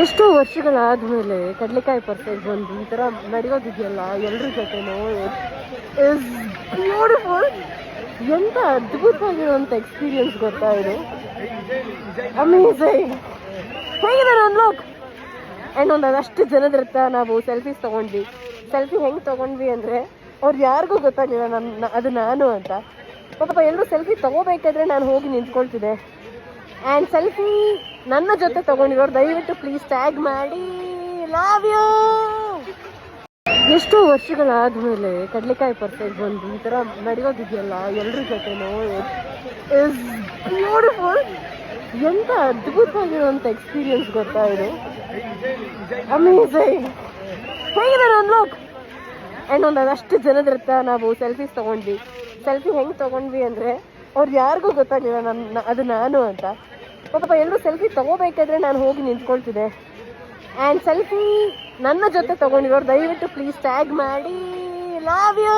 ಎಷ್ಟೋ ವರ್ಷಗಳಾದ್ಮೇಲೆ ಕಡಲೆಕಾಯಿ ಪರ್ಸೆಂಟ್ ಬಂದು ಈ ಥರ ನಡೆಯೋದಿದೆಯಲ್ಲ ಎಲ್ಲರ ಜೊತೆನೂ ಇಸ್ ಬ್ಯೂಟಿಫುಲ್ ಎಂತ ಅದ್ಭುತವಾಗಿರುವಂಥ ಎಕ್ಸ್ಪೀರಿಯನ್ಸ್ ಗೊತ್ತಾ ಇದು? ಅಮೇಝಿಂಗ್ ಹೇಗಿದೆ ನನ್ನ ಲುಕ್ ಆ್ಯಂಡ್ ಒಂದು ಅದಷ್ಟು ಜನದ ಹತ್ರ ನಾವು ಸೆಲ್ಫೀಸ್ ತೊಗೊಂಡ್ವಿ. ಸೆಲ್ಫಿ ಹೆಂಗೆ ತೊಗೊಂಡ್ವಿ ಅಂದರೆ ಅವ್ರು ಯಾರಿಗೂ ಗೊತ್ತಾಗಲಿಲ್ಲ ನನ್ನ ಅದು ನಾನು ಅಂತ. ಪಾಪ ಎಲ್ಲರೂ ಸೆಲ್ಫಿ ತೊಗೋಬೇಕಾದ್ರೆ ನಾನು ಹೋಗಿ ನಿಂತ್ಕೊಳ್ತಿದ್ದೆ. ಆ್ಯಂಡ್ ಸೆಲ್ಫಿ ನನ್ನ ಜೊತೆ ತಗೊಂಡಿರೋರು ದಯವಿಟ್ಟು ಪ್ಲೀಸ್ ಟ್ಯಾಗ್ ಮಾಡಿ. ಲವ್ ಯು ಎಷ್ಟೋ ವರ್ಷಗಳಾದ್ಮೇಲೆ ಕಡಲೆಕಾಯಿ ಪರ್ಸೆಂಟ್ ಬಂದು ಈ ಥರ ನಡೆಯೋದಿದೆಯಲ್ಲ ಎಲ್ಲರ ಜೊತೆನೂ. ಇಸ್ ಬ್ಯೂಟಿಫುಲ್ ಎಂತ ಅದ್ಭುತವಾಗಿರುವಂಥ ಎಕ್ಸ್ಪೀರಿಯನ್ಸ್ ಗೊತ್ತಾ ಇದು? ಅಮೇಝಿಂಗ್ ನನ್ನ ಲುಕ್ ಆ್ಯಂಡ್ ಒಂದು ಅದಷ್ಟು ಜನದ ನಾವು ಸೆಲ್ಫೀಸ್ ತೊಗೊಂಡ್ವಿ. ಸೆಲ್ಫಿ ಹೆಂಗೆ ತೊಗೊಂಡ್ವಿ ಅಂದರೆ ಅವ್ರು ಯಾರಿಗೂ ಗೊತ್ತಾಗಿಲ್ಲ ನನ್ನ ಅದು ನಾನು ಅಂತ. ಪಾಪ ಎಲ್ಲರೂ ಸೆಲ್ಫಿ ತೊಗೋಬೇಕಾದ್ರೆ ನಾನು ಹೋಗಿ ನಿಂತ್ಕೊಳ್ತಿದ್ದೆ. ಆ್ಯಂಡ್ ಸೆಲ್ಫಿ ನನ್ನ ಜೊತೆ ತೊಗೊಂಡಿರೋರು, ದಯವಿಟ್ಟು ಪ್ಲೀಸ್ ಟ್ಯಾಗ್ ಮಾಡಿ. Love you